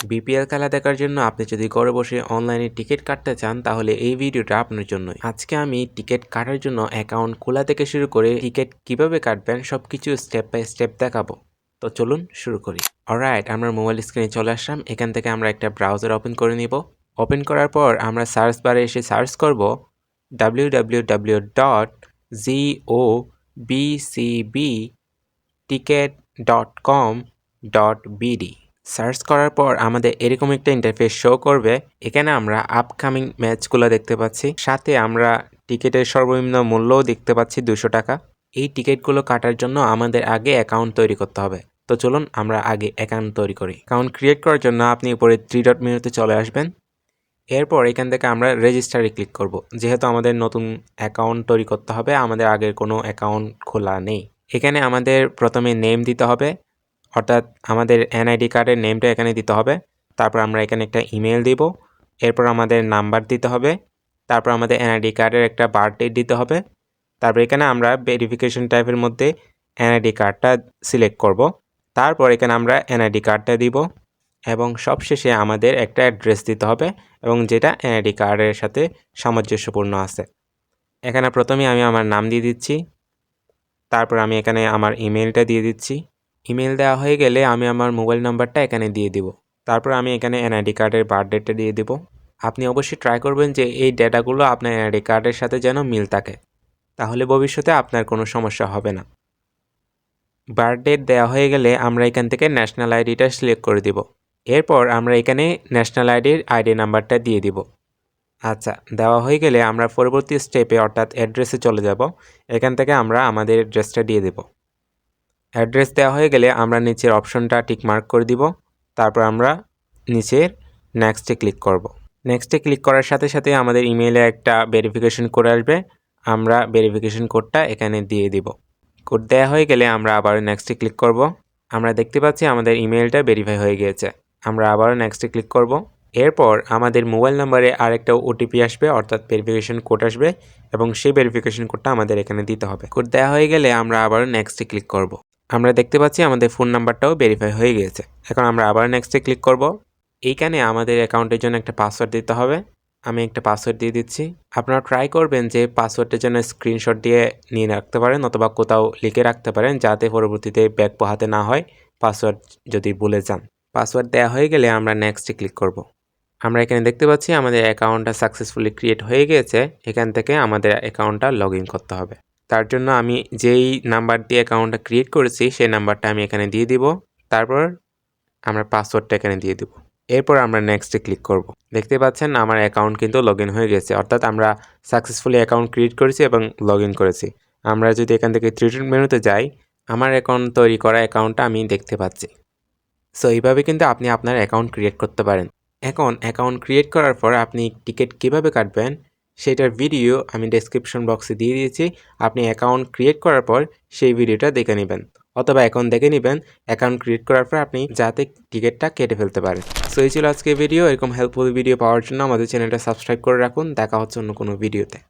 BPL খেলা দেখার জন্য আপনি যদি ঘরে বসে অনলাইনে টিকিট কাটতে চান, তাহলে এই ভিডিওটা আপনার জন্যই। আজকে আমি টিকিট কাটার জন্য অ্যাকাউন্ট খোলা থেকে শুরু করে টিকিট কীভাবে কাটবেন সবকিছু স্টেপ বাই স্টেপ দেখাবো। তো চলুন শুরু করি। অলরাইট আমরা মোবাইল স্ক্রিনে চলে আসলাম। এখান থেকে আমরা একটা ব্রাউজার ওপেন করে নিব। ওপেন করার পর আমরা সার্চ বারে এসে সার্চ করব W W W dot G O BCB ticket dot com dot BD search করার পর আমাদের এরকম একটা ইন্টারফেস শো করবে। এখানে আমরা আপকামিং ম্যাচগুলো দেখতে পাচ্ছি। সাথে আমরা টিকিটের সর্বনিম্ন মূল্যও দেখতে পাচ্ছি দুশো টাকা। এই টিকিটগুলো কাটার জন্য আমাদের আগে অ্যাকাউন্ট তৈরি করতে হবে। তো চলুন আমরা আগে অ্যাকাউন্ট তৈরি করি। অ্যাকাউন্ট ক্রিয়েট করার জন্য আপনি উপরে থ্রি ডট মেনুতে চলে আসবেন। এরপর এখান থেকে আমরা রেজিস্টারে ক্লিক করব। যেহেতু আমাদের নতুন অ্যাকাউন্ট তৈরি করতে হবে, আমাদের আগের কোনো অ্যাকাউন্ট খোলা নেই। এখানে আমাদের প্রথমে নেম দিতে হবে। অর্থাৎ আমাদের এনআইডি কার্ডের নেমটা এখানে দিতে হবে। তারপর আমরা এখানে একটা ইমেল দিব। এরপর আমাদের নাম্বার দিতে হবে। তারপর আমাদের এনআইডি কার্ডের একটা বার্থডে দিতে হবে। তারপর এখানে আমরা ভেরিফিকেশন টাইপের মধ্যে এনআইডি কার্ডটা সিলেক্ট করব। তারপর এখানে আমরা এনআইডি কার্ডটা দিব এবং সবশেষে আমাদের একটা অ্যাড্রেস দিতে হবে এবং যেটা এনআইডি কার্ডের সাথে সামঞ্জস্যপূর্ণ আছে। এখানে প্রথমে আমি আমার নাম দিয়ে দিচ্ছি। তারপর আমি এখানে আমার ইমেলটা দিয়ে দিচ্ছি। ইমেল দেওয়া হয়ে গেলে আমি আমার মোবাইল নাম্বারটা এখানে দিয়ে দিব। তারপর আমি এখানে এনআইডি কার্ডের বার্থডেটা দিয়ে দিব। আপনি অবশ্যই ট্রাই করবেন যে এই ডেটাগুলো আপনার এনআইডি কার্ডের সাথে যেন মিল থাকে। তাহলে ভবিষ্যতে আপনার কোনো সমস্যা হবে না। বার্থডে দেওয়া হয়ে গেলে আমরা এখান থেকে ন্যাশনাল আইডিটা সিলেক্ট করে দিব। এরপর আমরা এখানে ন্যাশনাল আইডির আইডি নাম্বারটা দিয়ে দিব। আচ্ছা দেওয়া হয়ে গেলে আমরা পরবর্তী স্টেপে অর্থাৎ অ্যাড্রেসে চলে যাব। এখান থেকে আমরা আমাদের অ্যাড্রেসটা দিয়ে দেব। অ্যাড্রেস দেওয়া হয়ে গেলে আমরা নিচের অপশনটা টিক মার্ক করে দিব তারপর আমরা নিচের নেক্সটে ক্লিক করব। নেক্সটে ক্লিক করার সাথে সাথে আমাদের ইমেইলে একটা ভেরিফিকেশন করে আসবে আমরা ভেরিফিকেশন কোডটা এখানে দিয়ে দিব কোড দেওয়া হয়ে গেলে আমরা আবার নেক্সটে ক্লিক করব। আমরা দেখতে পাচ্ছি আমাদের ইমেলটা ভেরিফাই হয়ে গিয়েছে আমরা আবারও নেক্সটে ক্লিক করব। এরপর আমাদের মোবাইল নাম্বারে আরেকটা ওটিপি আসবে, অর্থাৎ ভেরিফিকেশন কোড আসবে এবং সেই ভেরিফিকেশন কোডটা আমাদের এখানে দিতে হবে কোড দেওয়া হয়ে গেলে আমরা আবারও নেক্সটে ক্লিক করব। আমরা দেখতে পাচ্ছি আমাদের ফোন নাম্বারটাও ভেরিফাই হয়ে গিয়েছে। এখন আমরা আবার নেক্সটে ক্লিক করব। এইখানে আমাদের অ্যাকাউন্টের জন্য একটা পাসওয়ার্ড দিতে হবে। আমি একটা পাসওয়ার্ড দিয়ে দিচ্ছি। আপনারা ট্রাই করবেন যে পাসওয়ার্ডের জন্য স্ক্রিনশট দিয়ে নিয়ে রাখতে পারেন অথবা কোথাও লিখে রাখতে পারেন যাতে পরবর্তীতে ব্যাগ পোহাতে না হয় পাসওয়ার্ড যদি ভুলে যান। পাসওয়ার্ড দেওয়া হয়ে গেলে আমরা নেক্সটে ক্লিক করব। আমরা এখানে দেখতে পাচ্ছি আমাদের অ্যাকাউন্টটা সাকসেসফুলি ক্রিয়েট হয়ে গিয়েছে। এখান থেকে আমাদের অ্যাকাউন্টটা লগ করতে হবে। তার জন্য আমি যেই নাম্বার দিয়ে অ্যাকাউন্টটা ক্রিয়েট করেছি, সেই নাম্বারটা আমি এখানে দিয়ে দিব। তারপর আমরা পাসওয়ার্ডটা এখানে দিয়ে দিব। এরপর আমরা নেক্সটে ক্লিক করব। দেখতে পাচ্ছেন, আমার অ্যাকাউন্ট কিন্তু লগ হয়ে গেছে। অর্থাৎ আমরা সাকসেসফুলি অ্যাকাউন্ট ক্রিয়েট করেছি এবং লগ করেছি। আমরা যদি এখান থেকে থ্রিটন মেনুতে যাই, আমার অ্যাকাউন্ট তৈরি করা অ্যাকাউন্টটা আমি দেখতে পাচ্ছি। সো এইভাবে কিন্তু আপনি আপনার অ্যাকাউন্ট ক্রিয়েট করতে পারেন। এখন অ্যাকাউন্ট ক্রিয়েট করার পর আপনি টিকিট কীভাবে কাটবেন? সেটার ভিডিও আমি ডেসক্রিপশন বক্সে দিয়ে দিয়েছি। আপনি অ্যাকাউন্ট ক্রিয়েট করার পর সেই ভিডিওটা দেখে নেবেন। অথবা অ্যাকাউন্ট দেখে নেবেন অ্যাকাউন্ট ক্রিয়েট করার পর আপনি যাতে টিকিটটা কেটে ফেলতে পারেন। সো এই ছিল আজকে ভিডিও এরকম হেল্পফুল ভিডিও পাওয়ার জন্য আমাদের চ্যানেলটা সাবস্ক্রাইব করে রাখুন। দেখা হচ্ছে অন্য কোনো ভিডিওতে